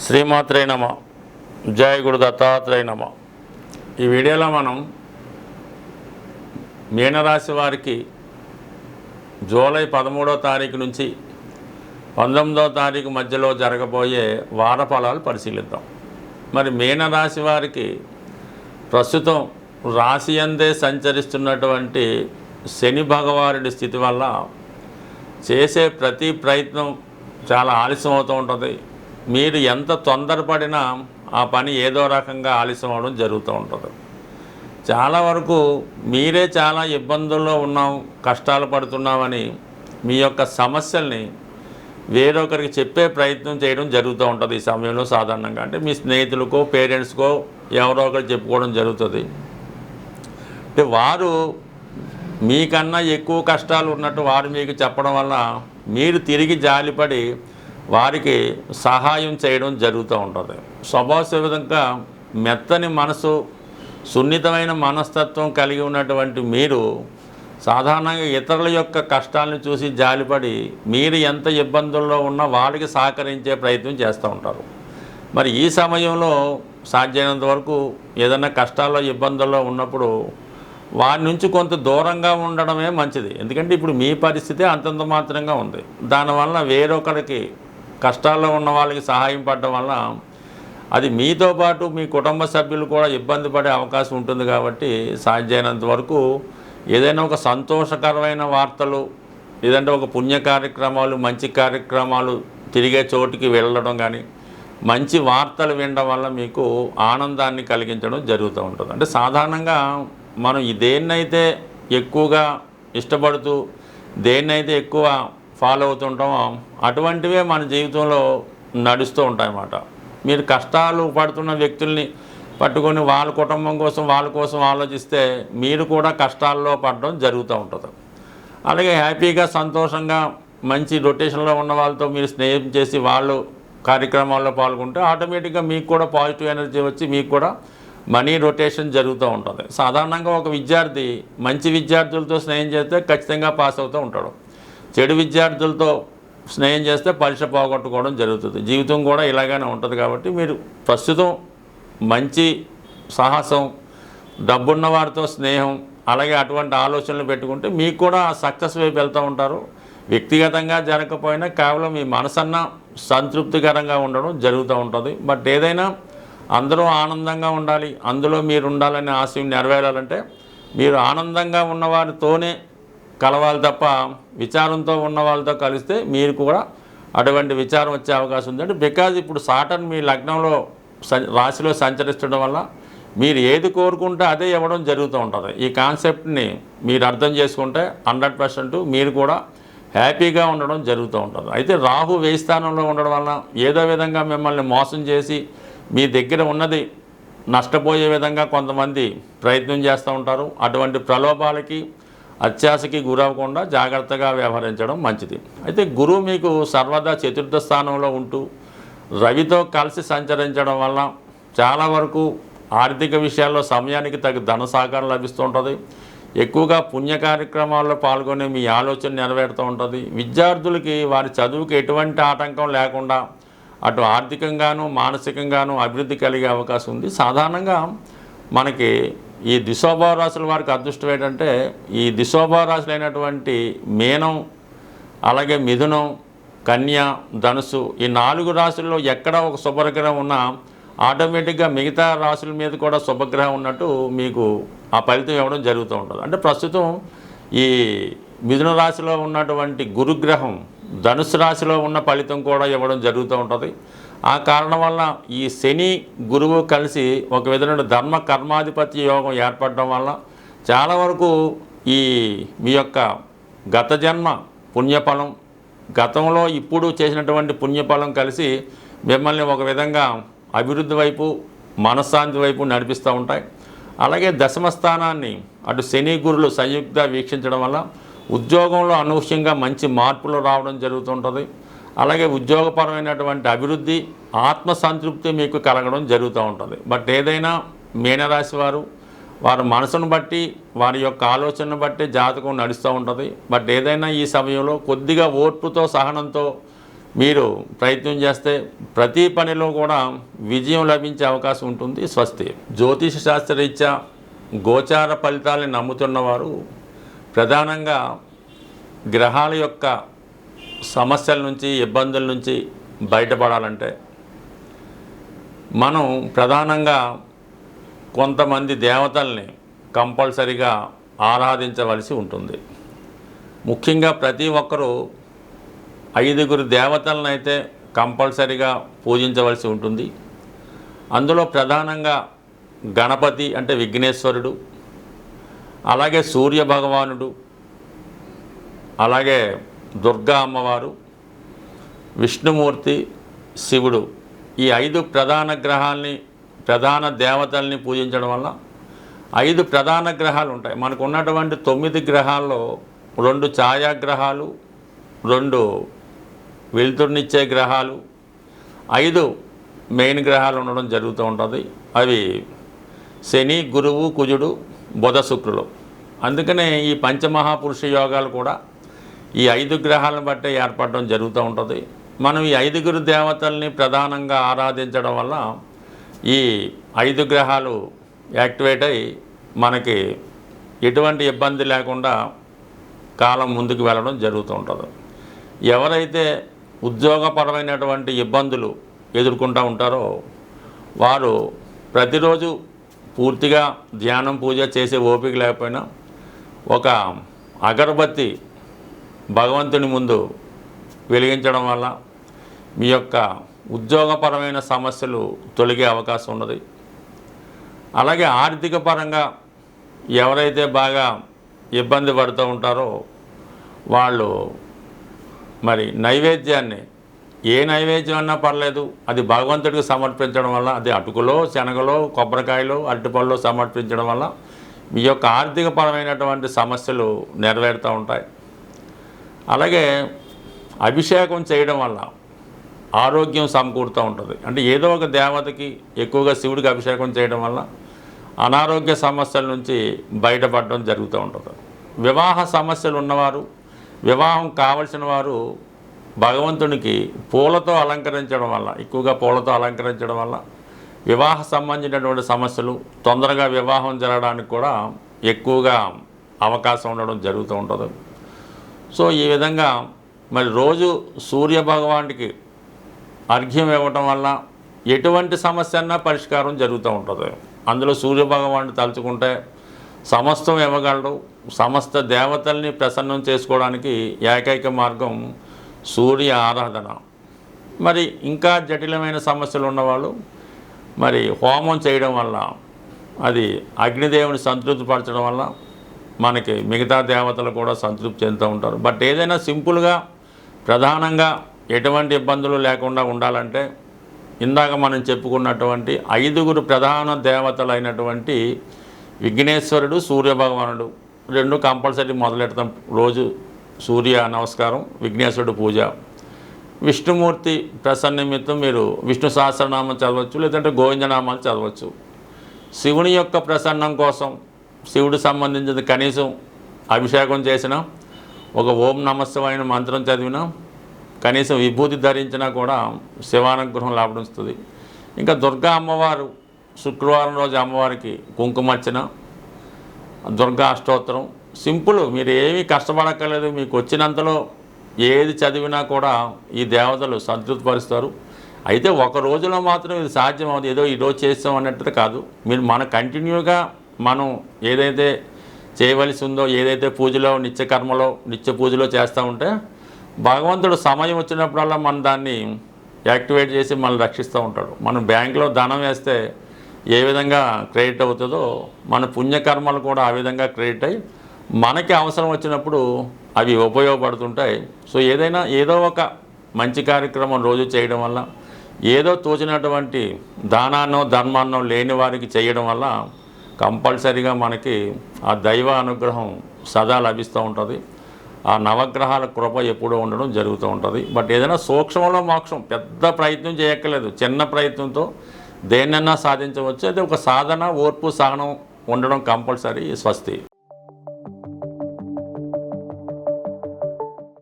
శ్రీమాత్రే నమ. జయ గురు దత్తాత్రేయ నమ. ఈ వీడియోలో మనం మీనరాశి వారికి జూలై పదమూడో తారీఖు నుంచి పంతొమ్మిదో తారీఖు మధ్యలో జరగబోయే వార ఫలాలు పరిశీలిద్దాం. మరి మీనరాశి వారికి ప్రస్తుతం రాశి అందే సంచరిస్తున్నటువంటి శని భగవానుడి స్థితి వల్ల చేసే ప్రతి ప్రయత్నం చాలా ఆలస్యం అవుతూ ఉంటుంది. మీరు ఎంత తొందరపడినా ఆ పని ఏదో రకంగా ఆలస్యం అవడం జరుగుతూ ఉంటుంది. చాలా వరకు మీరే చాలా ఇబ్బందుల్లో ఉన్నాం కష్టాలు పడుతున్నామని మీ యొక్క సమస్యల్ని వేరొకరికి చెప్పే ప్రయత్నం చేయడం జరుగుతూ ఉంటుంది ఈ సమయంలో సాధారణంగా. అంటే మీ స్నేహితులకో పేరెంట్స్కో ఎవరో ఒకరు చెప్పుకోవడం జరుగుతుంది. అంటే వారు మీకన్నా ఎక్కువ కష్టాలు ఉన్నట్టు వారు మీకు చెప్పడం వల్ల మీరు తిరిగి జాలిపడి వారికి సహాయం చేయడం జరుగుతూ ఉంటుంది. స్వభావ విధంగా మెత్తని మనసు సున్నితమైన మనస్తత్వం కలిగి ఉన్నటువంటి మీరు సాధారణంగా ఇతరుల యొక్క కష్టాలను చూసి జాలిపడి మీరు ఎంత ఇబ్బందుల్లో ఉన్నా వాళ్ళకి సహకరించే ప్రయత్నం చేస్తూ ఉంటారు. మరి ఈ సమయంలో సాధ్యమైనంత వరకు ఏదైనా కష్టాల్లో ఇబ్బందుల్లో ఉన్నప్పుడు వారి నుంచి కొంత దూరంగా ఉండడమే మంచిది. ఎందుకంటే ఇప్పుడు మీ పరిస్థితి అంతంత మాత్రంగా ఉంది. దానివల్ల వేరొకరికి కష్టాల్లో ఉన్న వాళ్ళకి సహాయం పడడం వల్ల అది మీతో పాటు మీ కుటుంబ సభ్యులు కూడా ఇబ్బంది పడే అవకాశం ఉంటుంది కాబట్టి సాధ్యమైనంత వరకు ఏదైనా ఒక సంతోషకరమైన వార్తలు లేదంటే ఒక పుణ్య కార్యక్రమాలు మంచి కార్యక్రమాలు తిరిగే చోటికి వెళ్ళడం కానీ మంచి వార్తలు వినడం వల్ల మీకు ఆనందాన్ని కలిగించడం జరుగుతూ ఉంటుంది. అంటే సాధారణంగా మనం దేన్నైతే ఎక్కువగా ఇష్టపడుతూ దేన్నైతే ఎక్కువ ఫాలో అవుతుంటామో అటువంటివే మన జీవితంలో నడుస్తూ ఉంటాయన్నమాట. మీరు కష్టాలు పడుతున్న వ్యక్తుల్ని పట్టుకొని వాళ్ళ కుటుంబం కోసం వాళ్ళ కోసం ఆలోచిస్తే మీరు కూడా కష్టాల్లో పడడం జరుగుతూ ఉంటుంది. అలాగే హ్యాపీగా సంతోషంగా మంచి రొటేషన్లో ఉన్న వాళ్ళతో మీరు స్నేహం చేసి వాళ్ళు కార్యక్రమాల్లో పాల్గొంటే ఆటోమేటిక్గా మీకు కూడా పాజిటివ్ ఎనర్జీ వచ్చి మీకు కూడా మనీ రొటేషన్ జరుగుతూ ఉంటుంది. సాధారణంగా ఒక విద్యార్థి మంచి విద్యార్థులతో స్నేహం చేస్తే ఖచ్చితంగా పాస్ అవుతూ ఉంటాడు. చెడు విద్యార్థులతో స్నేహం చేస్తే పరీక్ష పోగొట్టుకోవడం జరుగుతుంది. జీవితం కూడా ఇలాగనే ఉంటుంది కాబట్టి మీరు ప్రస్తుతం మంచి సాహసం డబ్బున్న వారితో స్నేహం అలాగే అటువంటి ఆలోచనలు పెట్టుకుంటే మీకు కూడా సక్సెస్ వైపు వెళ్తూ ఉంటారు. వ్యక్తిగతంగా జరగకపోయినా కేవలం మీ మనసన్న సంతృప్తికరంగా ఉండడం జరుగుతూ ఉంటుంది. బట్ ఏదైనా అందరూ ఆనందంగా ఉండాలి. అందులో మీరు ఉండాలనే ఆశయం నెరవేరాలంటే మీరు ఆనందంగా ఉన్నవారితోనే కలవాలి తప్ప విచారంతో ఉన్న వాళ్ళతో కలిస్తే మీరు కూడా అటువంటి విచారం వచ్చే అవకాశం ఉంది. అంటే బికాజ్ ఇప్పుడు సాటర్న్ మీ లగ్నంలో స- రాశిలో సంచరిస్తడం వల్ల మీరు ఏది కోరుకుంటే అదే ఇవ్వడం జరుగుతూ ఉంటుంది. ఈ కాన్సెప్ట్ని మీరు అర్థం చేసుకుంటే హండ్రెడ్ పర్సెంట్ మీరు కూడా హ్యాపీగా ఉండడం జరుగుతూ ఉంటుంది. అయితే రాహు వేయి స్థానంలో ఉండడం వలన ఏదో విధంగా మిమ్మల్ని మోసం చేసి మీ దగ్గర ఉన్నది నష్టపోయే విధంగా కొంతమంది ప్రయత్నం చేస్తూ ఉంటారు. అటువంటి ప్రలోభాలకి అత్యాశకి గురవ్వకుండా జాగ్రత్తగా వ్యవహరించడం మంచిది. అయితే గురువు మీకు సర్వదా చతుర్థ స్థానంలో ఉంటూ రవితో కలిసి సంచరించడం వల్ల చాలా వరకు ఆర్థిక విషయాల్లో సమయానికి తగ్గ ధన సహకారం లభిస్తూ ఉంటుంది. ఎక్కువగా పుణ్య కార్యక్రమాల్లో పాల్గొనే మీ ఆలోచన నెరవేరుతూ ఉంటుంది. విద్యార్థులకి వారి చదువుకి ఎటువంటి ఆటంకం లేకుండా అటు ఆర్థికంగాను మానసికంగాను అభివృద్ధి కలిగే అవకాశం ఉంది. సాధారణంగా మనకి ఈ దిశోభావ రాశుల వారికి అదృష్టం ఏంటంటే ఈ దిశోభావ రాశులైనటువంటి మీనం అలాగే మిథునం కన్య ధనుసు ఈ నాలుగు రాశుల్లో ఎక్కడ ఒక శుభగ్రహం ఉన్నా ఆటోమేటిక్గా మిగతా రాశుల మీద కూడా శుభగ్రహం ఉన్నట్టు మీకు ఆ ఫలితం ఇవ్వడం జరుగుతూ ఉంటుంది. అంటే ప్రస్తుతం ఈ మిథున రాశిలో ఉన్నటువంటి గురుగ్రహం ధనుసు రాశిలో ఉన్న ఫలితం కూడా ఇవ్వడం జరుగుతూ ఉంటుంది. ఆ కారణం వల్ల ఈ శని గురువు కలిసి ఒక విధమైన ధర్మ కర్మాధిపత్య యోగం ఏర్పడడం వల్ల చాలా వరకు ఈ మీ యొక్క గత జన్మ పుణ్యఫలం గతంలో ఇప్పుడు చేసినటువంటి పుణ్యఫలం కలిసి మిమ్మల్ని ఒక విధంగా అభివృద్ధి వైపు మనశ్శాంతి వైపు నడిపిస్తూ ఉంటాయి. అలాగే దశమ స్థానాన్ని అటు శని గురులు సంయుక్త వీక్షించడం వల్ల ఉద్యోగంలో అనూహ్యంగా మంచి మార్పులు రావడం జరుగుతుంటుంది. అలాగే ఉద్యోగపరమైనటువంటి అభివృద్ధి ఆత్మసంతృప్తి మీకు కలగడం జరుగుతూ ఉంటుంది. బట్ ఏదైనా మీనరాశి వారు వారి మనసును బట్టి వారి యొక్క ఆలోచనను బట్టి జాతకం నడుస్తూ ఉంటుంది. బట్ ఏదైనా ఈ సమయంలో కొద్దిగా ఓర్పుతో సహనంతో మీరు ప్రయత్నం చేస్తే ప్రతి పనిలో కూడా విజయం లభించే అవకాశం ఉంటుంది. స్వస్తి. జ్యోతిష శాస్త్రరీత్యా గోచార ఫలితాలను నమ్ముతున్నవారు ప్రధానంగా గ్రహాల యొక్క సమస్యల నుంచి ఇబ్బందుల నుంచి బయటపడాలంటే మనం ప్రధానంగా కొంతమంది దేవతల్ని కంపల్సరిగా ఆరాధించవలసి ఉంటుంది. ముఖ్యంగా ప్రతి ఒక్కరూ ఐదుగురు దేవతలను అయితే కంపల్సరిగా పూజించవలసి ఉంటుంది. అందులో ప్రధానంగా గణపతి అంటే విఘ్నేశ్వరుడు అలాగే సూర్య భగవానుడు అలాగే దుర్గా అమ్మవారు విష్ణుమూర్తి శివుడు ఈ ఐదు ప్రధాన గ్రహాల్ని ప్రధాన దేవతల్ని పూజించడం వల్ల ఐదు ప్రధాన గ్రహాలు ఉంటాయి. మనకు ఉన్నటువంటి తొమ్మిది గ్రహాల్లో రెండు ఛాయాగ్రహాలు రెండు వెలుతురునిచ్చే గ్రహాలు ఐదు మెయిన్ గ్రహాలు ఉండడం జరుగుతూ ఉంటుంది. అవి శని గురువు కుజుడు బుధ శుక్రులు అందుకనే ఈ పంచమహాపురుష యోగాలు కూడా ఈ ఐదు గ్రహాలను బట్టే ఏర్పడడం జరుగుతూ ఉంటుంది. మనం ఈ ఐదుగురు దేవతల్ని ప్రధానంగా ఆరాధించడం వల్ల ఈ ఐదు గ్రహాలు యాక్టివేట్ అయి మనకి ఎటువంటి ఇబ్బంది లేకుండా కాలం ముందుకు వెళ్ళడం జరుగుతూ ఉంటుంది. ఎవరైతే ఉద్యోగపరమైనటువంటి ఇబ్బందులు ఎదుర్కొంటూ ఉంటారో వారు ప్రతిరోజు పూర్తిగా ధ్యానం పూజ చేసే ఓపిక లేకపోయినా ఒక అగరబత్తి భగవంతుని ముందు వెలిగించడం వల్ల మీ యొక్క ఉద్యోగపరమైన సమస్యలు తొలగే అవకాశం ఉన్నది. అలాగే ఆర్థిక పరంగా ఎవరైతే బాగా ఇబ్బంది పడుతూ ఉంటారో వాళ్ళు మరి నైవేద్యాన్ని ఏ నైవేద్యం అన్నా పర్లేదు. అది భగవంతుడికి సమర్పించడం వల్ల అది అటుకులో శనగలో కొబ్బరికాయలో అరటిపళ్ళు సమర్పించడం వల్ల మీ యొక్క ఆర్థికపరమైనటువంటి సమస్యలు నెరవేరుతూ ఉంటాయి. అలాగే అభిషేకం చేయడం వల్ల ఆరోగ్యం సమకూరుతూ ఉంటుంది. అంటే ఏదో ఒక దేవతకి ఎక్కువగా శివుడికి అభిషేకం చేయడం వల్ల అనారోగ్య సమస్యల నుంచి బయటపడడం జరుగుతూ ఉంటుంది. వివాహ సమస్యలు ఉన్నవారు వివాహం కావలసిన వారు భగవంతునికి పూలతో అలంకరించడం వల్ల ఎక్కువగా పూలతో అలంకరించడం వల్ల వివాహ సంబంధించినటువంటి సమస్యలు తొందరగా వివాహం జరగడానికి కూడా ఎక్కువగా అవకాశం ఉండడం జరుగుతూ ఉంటుంది. సో ఈ విధంగా మరి రోజు సూర్య భగవానికి అర్ఘ్యం ఇవ్వటం వల్ల ఎటువంటి సమస్య అన్నా పరిష్కారం జరుగుతూ ఉంటుంది. అందులో సూర్య భగవానుడు తలుచుకుంటే సమస్తం ఇవ్వగలడు. సమస్త దేవతల్ని ప్రసన్నం చేసుకోవడానికి ఏకైక మార్గం సూర్య ఆరాధన. మరి ఇంకా జటిలమైన సమస్యలు ఉన్నవాళ్ళు మరి హోమం చేయడం వల్ల అది అగ్నిదేవుని సంతృప్తిపరచడం వల్ల మనకి మిగతా దేవతలు కూడా సంతృప్తి చెందుతూ ఉంటారు. బట్ ఏదైనా సింపుల్గా ప్రధానంగా ఎటువంటి ఇబ్బందులు లేకుండా ఉండాలంటే ఇందాక మనం చెప్పుకున్నటువంటి ఐదుగురు ప్రధాన దేవతలైనటువంటి విఘ్నేశ్వరుడు సూర్యభగవానుడు రెండు కంపల్సరీ మొదలెడతాం రోజు సూర్య నమస్కారం విఘ్నేశ్వరుడు పూజ. విష్ణుమూర్తి ప్రసన్న నిమిత్తం మీరు విష్ణు సహస్రనామం చదవచ్చు లేదంటే గోవిందనామాలు చదవచ్చు. శివుని యొక్క ప్రసన్నం కోసం శివుడు సంబంధించిన కనీసం అభిషేకం చేసిన ఒక ఓం నమస్సమైన మంత్రం చదివినా కనీసం విభూతి ధరించినా కూడా శివానుగ్రహం లాభిస్తుంది ఇంకా దుర్గా అమ్మవారు శుక్రవారం రోజు అమ్మవారికి కుంకుమర్చన దుర్గా అష్టోత్తరం సింపుల్ మీరు ఏమీ కష్టపడక్కర్లేదు మీకు వచ్చినంతలో ఏది చదివినా కూడా ఈ దేవతలు సంతృప్తిపరుస్తారు. అయితే ఒక రోజులో మాత్రం ఇది సాధ్యం అవుతుంది ఏదో ఈరోజు చేస్తాం అన్నట్టు కాదు. మీరు మన కంటిన్యూగా మనం ఏదైతే చేయవలసి ఉందో ఏదైతే పూజలో నిత్య కర్మలో నిత్య పూజలో చేస్తూ ఉంటే భగవంతుడు సమయం వచ్చినప్పుడల్లా మనం దాన్ని యాక్టివేట్ చేసి మనల్ని రక్షిస్తూ ఉంటాడు. మనం బ్యాంకులో ధనం వేస్తే ఏ విధంగా క్రెడిట్ అవుతుందో మన పుణ్యకర్మలు కూడా ఆ విధంగా క్రెడిట్ అయ్యి మనకి అవసరం వచ్చినప్పుడు అవి ఉపయోగపడుతుంటాయి. సో ఏదైనా ఏదో ఒక మంచి కార్యక్రమం రోజు చేయడం వల్ల ఏదో తోచినటువంటి దానాన్నో ధర్మాన్నో లేని వారికి చేయడం వల్ల కంపల్సరీగా మనకి ఆ దైవ అనుగ్రహం సదా లభిస్తూ ఉంటుంది. ఆ నవగ్రహాల కృప ఎప్పుడూ ఉండడం జరుగుతూ ఉంటుంది. బట్ ఏదైనా సూక్ష్మంలో మోక్షం పెద్ద ప్రయత్నం చేయక్కర్లేదు. చిన్న ప్రయత్నంతో దేన్నైనా సాధించవచ్చు. అయితే ఒక సాధన ఓర్పు సహనం ఉండడం కంపల్సరీ స్వస్తి.